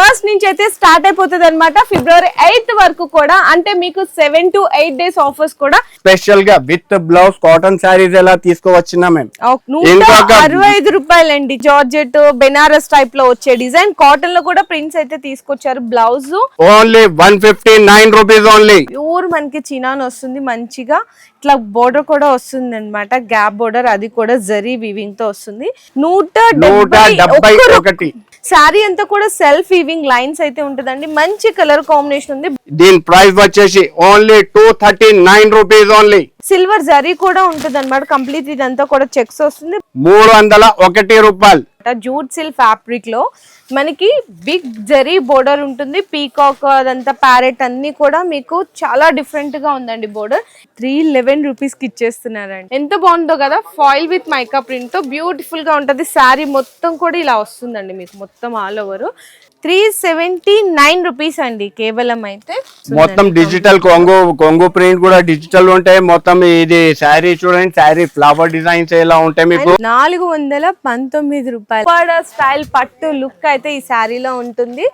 First నుంచి అయితే start అయిపోతుంది అనమాట ఫిబ్రవరి ఎయిత్ వరకు కూడా అంటే మీకు seven to eight days offers కూడా స్పెషల్గా విత్ బ్లౌజ్ కాటన్ శారీస్ ఎలా తీసుకువచ్చినా మేము నూట అరవై ఐదు రూపాయలండి జార్జెట్ బెనారస్ టైప్లో వచ్చే డిజైన్. కాటన్లో కూడా ప్రింట్స్ అయితే తీసుకొచ్చారు blouse. Only one fifty nine rupees only pure మనకి చినాన్ వస్తుంది మంచిగా. ఇట్లా బోర్డర్ కూడా వస్తుంది అనమాట గ్యాప్ బోర్డర్ అది కూడా జరీ వీవింగ్తో వస్తుంది. నూట నూట డెబ్బై ఒకటి. శారీ అంతా కూడా సెల్ఫ్ వీవింగ్ లైన్స్ అయితే ఉంటుందండి. మంచి కలర్ కాంబినేషన్ ఉంది. దీని ప్రైస్ వచ్చేసి only two thirty nine rupees only silver zari కూడా ఉంటుంది అనమాట కంప్లీట్ ఇదంతా కూడా చెక్స్ వస్తుంది. మూడు వందల ఒకటి రూపాయలు. జూట్ సిల్ ఫ్యాబ్రిక్లో. మనకి బిగ్ జరీ బోర్డర్ ఉంటుంది. పీకాక్ అదంతా ప్యారెట్ అన్ని కూడా మీకు చాలా డిఫరెంట్గా ఉందండి బోర్డర్. త్రీ లెవెన్ రూపీస్కి ఇచ్చేస్తున్నారండి. ఎంత బాగుందో కదా ఫాయిల్ విత్ మైకా ప్రింట్తో. బ్యూటిఫుల్గా ఉంటది. శారీ మొత్తం కూడా ఇలా వస్తుందండి మీకు. మొత్తం all over three seventy nine rupees అండి కేవలం అయితే. మొత్తం డిజిటల్ కొంగు. కొంగు ప్రింట్ కూడా డిజిటల్ ఉంటాయి. మొత్తం ఇది శారీ చూడండి శారీ ఫ్లవర్ డిజైన్స్ ఎలా ఉంటాయి మీకు? నాలుగు వందల పంతొమ్మిది రూపాయలు. స్టైల్ పట్టు లుక్ అయితే ఈ శారీలో ఉంటుంది.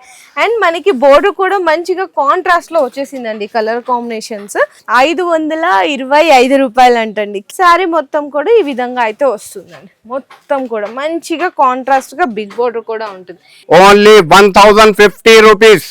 అండ్ మనకి బోర్డర్ కూడా మంచిగా కాంట్రాస్ట్లో వచ్చేసిందండి కలర్ కాంబినేషన్స్ ఐదు వందల ఇరవై ఐదు రూపాయలు అంటండి శారీ మొత్తం కూడా ఈ విధంగా అయితే వస్తుందండి. మొత్తం కూడా మంచిగా కాంట్రాస్ట్గా బిగ్ బోర్డర్ కూడా ఉంటుంది. Only one thousand fifty rupees